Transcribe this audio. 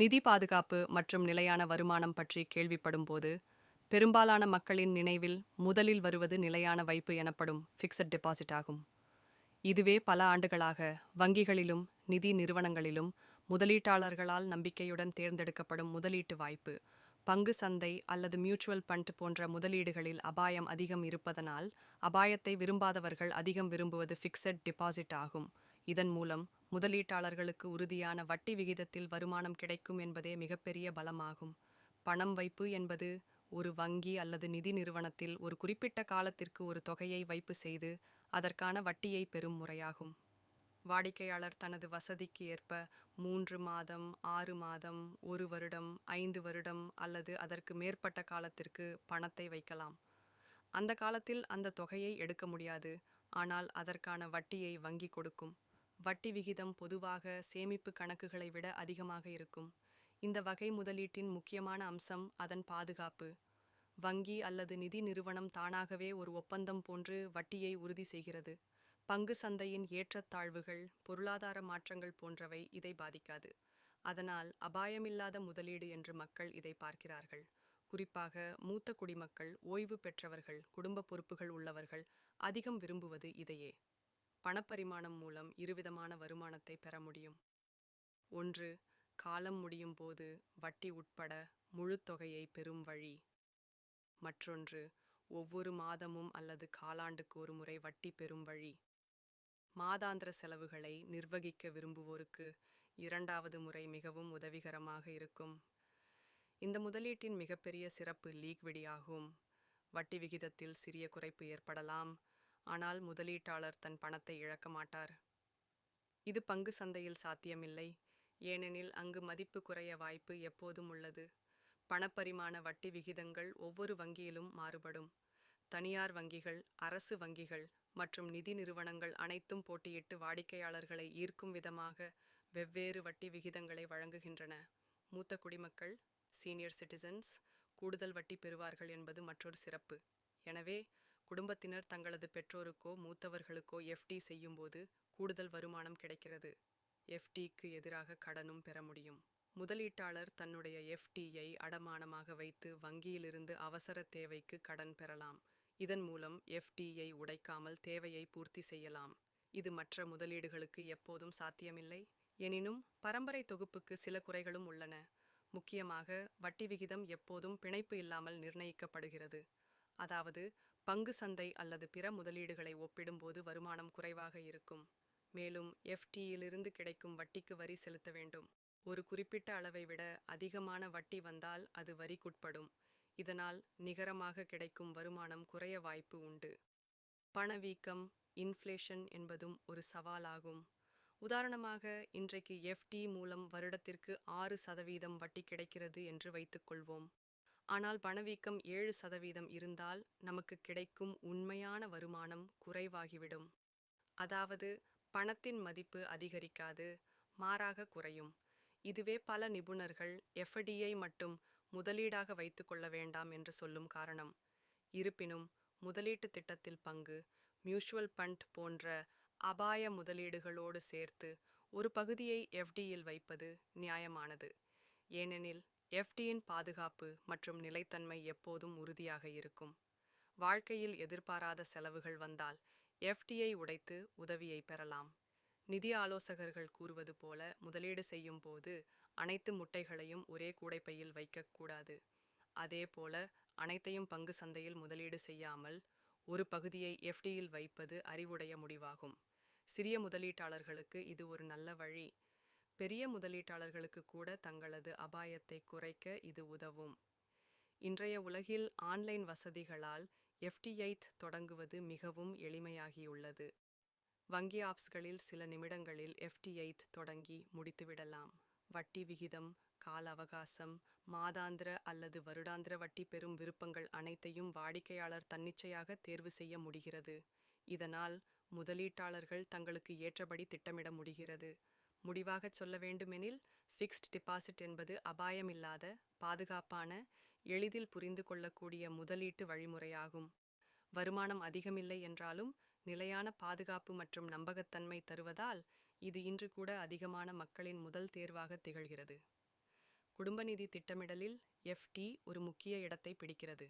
நிதி பாதுகாப்பு மற்றும் நிலையான வருமானம் பற்றி கேள்விப்படும் போது பெரும்பாலான மக்களின் நினைவில் முதலில் வருவது நிலையான வைப்பு எனப்படும் ஃபிக்ஸட் டெபாசிட் ஆகும். இதுவே பல ஆண்டுகளாக வங்கிகளிலும் நிதி நிறுவனங்களிலும் முதலீட்டாளர்களால் நம்பிக்கையுடன் தேர்ந்தெடுக்கப்படும் முதலீட்டு வாய்ப்பு பங்கு சந்தை அல்லது மியூச்சுவல் ஃபண்ட் போன்ற முதலீடுகளில் அபாயம் அதிகம் இருப்பதனால் அபாயத்தை விரும்பாதவர்கள் அதிகம் விரும்புவது ஃபிக்ஸட் டிபாசிட் ஆகும். இதன் மூலம் முதலீட்டாளர்களுக்கு உறுதியான வட்டி விகிதத்தில் வருமானம் கிடைக்கும் என்பதே மிகப்பெரிய பலமாகும். பணம் வைப்பு என்பது ஒரு வங்கி அல்லது நிதி நிறுவனத்தில் ஒரு குறிப்பிட்ட காலத்திற்கு ஒரு தொகையை வைப்பு செய்து அதற்கான வட்டியை பெறும் முறையாகும். வாடிக்கையாளர் தனது வசதிக்கு ஏற்ப மூன்று மாதம் ஆறு மாதம் ஒரு வருடம் ஐந்து வருடம் அல்லது அதற்கு மேற்பட்ட காலத்திற்கு பணத்தை வைக்கலாம். அந்த காலத்தில் அந்த தொகையை எடுக்க முடியாது ஆனால் அதற்கான வட்டியை வங்கி கொடுக்கும். வட்டி விகிதம் பொதுவாக சேமிப்பு கணக்குகளை விட அதிகமாக இருக்கும். இந்த வகை முதலீட்டின் முக்கியமான அம்சம் அதன் பாதுகாப்பு. வங்கி அல்லது நிதி நிறுவனம் தானாகவே ஒரு ஒப்பந்தம் போன்று வட்டியை உறுதி செய்கிறது. பங்கு சந்தையின் ஏற்றத்தாழ்வுகள் பொருளாதார மாற்றங்கள் போன்றவை இதை பாதிக்காது. அதனால் அபாயமில்லாத முதலீடு என்று மக்கள் இதை பார்க்கிறார்கள். குறிப்பாக மூத்த குடிமக்கள் ஓய்வு பெற்றவர்கள் குடும்ப பொறுப்புகள் உள்ளவர்கள் அதிகம் விரும்புவது இதையே. பணப்பரிமாணம் மூலம் இருவிதமான வருமானத்தை பெற முடியும். ஒன்று காலம் முடியும் போது வட்டி உட்பட முழு தொகையை பெறும் வழி. மற்றொன்று ஒவ்வொரு மாதமும் அல்லது காலாண்டுக்கு ஒரு முறை வட்டி பெறும் வழி. மாதாந்திர செலவுகளை நிர்வகிக்க விரும்புவோருக்கு இரண்டாவது முறை மிகவும் உதவிகரமாக இருக்கும். இந்த முதலீட்டின் மிகப்பெரிய சிறப்பு லீக்விடியாகும். வட்டி விகிதத்தில் சிறிய குறைப்பு ஏற்படலாம். ஆனால் முதலீட்டாளர் தன் பணத்தை இழக்க மாட்டார். இது பங்கு சந்தையில் சாத்தியமில்லை. ஏனெனில் அங்கு மதிப்பு குறைய வாய்ப்பு எப்போதும் உள்ளது. பணப்பரிமாண வட்டி விகிதங்கள் ஒவ்வொரு வங்கியிலும் மாறுபடும். தனியார் வங்கிகள் அரசு வங்கிகள் மற்றும் நிதி நிறுவனங்கள் அனைத்தும் போட்டியிட்டு வாடிக்கையாளர்களை ஈர்க்கும் விதமாக வெவ்வேறு வட்டி விகிதங்களை வழங்குகின்றன. மூத்த குடிமக்கள் சீனியர் சிட்டிசன்ஸ் கூடுதல் வட்டி பெறுவார்கள் என்பது மற்றொரு சிறப்பு. எனவே குடும்பத்தினர் தங்களது பெற்றோருக்கோ மூத்தவர்களுக்கோ எஃப்டி செய்யும்போது கூடுதல் வருமானம் கிடைக்கிறது. எஃப்டிக்கு எதிராக கடனும் பெற முடியும். முதலீட்டாளர் தன்னுடைய எஃப்டியை அடமானமாக வைத்து வங்கியிலிருந்து அவசர தேவைக்கு கடன் பெறலாம். இதன் மூலம் எஃப்டியை உடைக்காமல் தேவையை பூர்த்தி செய்யலாம். இது மற்ற முதலீடுகளுக்கு எப்போதும் சாத்தியமில்லை. எனினும் பரம்பரை தொகுப்புக்கு சில குறைகளும் உள்ளன. முக்கியமாக வட்டி விகிதம் எப்போதும் பிணைப்பு இல்லாமல் நிர்ணயிக்கப்படுகிறது. அதாவது பங்கு சந்தை அல்லது பிற முதலீடுகளை ஒப்பிடும்போது வருமானம் குறைவாக இருக்கும். மேலும் எஃப்டியிலிருந்து கிடைக்கும் வட்டிக்கு வரி செலுத்த வேண்டும். ஒரு குறிப்பிட்ட அளவை விட அதிகமான வட்டி வந்தால் அது வரிக்குட்படும். இதனால் நிகரமாக கிடைக்கும் வருமானம் குறைய வாய்ப்பு உண்டு. பணவீக்கம் இன்ஃப்ளேஷன் என்பதும் ஒரு சவாலாகும். உதாரணமாக இன்றைக்கு எஃப்டி மூலம் வருடத்திற்கு ஆறு சதவீதம் வட்டி கிடைக்கிறது என்று வைத்துக்கொள்வோம். ஆனால் பணவீக்கம் ஏழு சதவீதம் இருந்தால் நமக்கு கிடைக்கும் உண்மையான வருமானம் குறைவாகிவிடும். அதாவது பணத்தின் மதிப்பு அதிகரிக்காது மாறாக குறையும். இதுவே பல நிபுணர்கள் எஃப்டியை மட்டும் முதலீடாக வைத்துக்கொள்ள வேண்டாம் என்று சொல்லும் காரணம். இருப்பினும் முதலீட்டு திட்டத்தில் பங்கு மியூச்சுவல் ஃபண்ட் போன்ற அபாய முதலீடுகளோடு சேர்த்து ஒரு பகுதியை எஃப்டியில் வைப்பது நியாயமானது. ஏனெனில் எஃப்டியின் பாதுகாப்பு மற்றும் நிலைத்தன்மை எப்போதும் உறுதியாக இருக்கும். வாழ்க்கையில் எதிர்பாராத செலவுகள் வந்தால் எஃப்டியை உடைத்து உதவியை பெறலாம். நிதி ஆலோசகர்கள் கூறுவது போல முதலீடு செய்யும் போது அனைத்து முட்டைகளையும் ஒரே கூடைப்பையில் வைக்கக்கூடாது அதே போல அனைத்தையும் பங்கு சந்தையில் முதலீடு செய்யாமல் ஒரு பகுதியை எஃப்டியில் வைப்பது அறிவுடைய முடிவாகும். சிறிய முதலீட்டாளர்களுக்கு இது ஒரு நல்ல வழி. பெரிய முதலீட்டாளர்களுக்கு கூட தங்களது அபாயத்தை குறைக்க இது உதவும். இன்றைய உலகில் ஆன்லைன் வசதிகளால் எஃப்டிஐ தொடங்குவது மிகவும் எளிமையாகியுள்ளது. வங்கி ஆப்ஸ்களில் சில நிமிடங்களில் எஃப்டிஐ தொடங்கி முடித்துவிடலாம். வட்டி விகிதம் கால அவகாசம் மாதாந்திர அல்லது வருடாந்திர வட்டி பெறும் விருப்பங்கள் அனைத்தையும் வாடிக்கையாளர் தன்னிச்சையாக தேர்வு செய்ய முடிகிறது. இதனால் முதலீட்டாளர்கள் தங்களுக்கு ஏற்றபடி திட்டமிட முடிகிறது. முடிவாகச் சொல்ல வேண்டுமெனில் ஃபிக்ஸ்ட் டிபாசிட் என்பது அபாயமில்லாத பாதுகாப்பான எளிதில் புரிந்து கொள்ளக்கூடிய முதலீட்டு வழிமுறையாகும். வருமானம் அதிகமில்லை என்றாலும் நிலையான பாதுகாப்பு மற்றும் நம்பகத்தன்மை தருவதால் இது இன்று கூட அதிகமான மக்களின் முதல் தேர்வாக திகழ்கிறது. குடும்ப நிதி திட்டமிடலில் எஃப்டி ஒரு முக்கிய இடத்தை பிடிக்கிறது.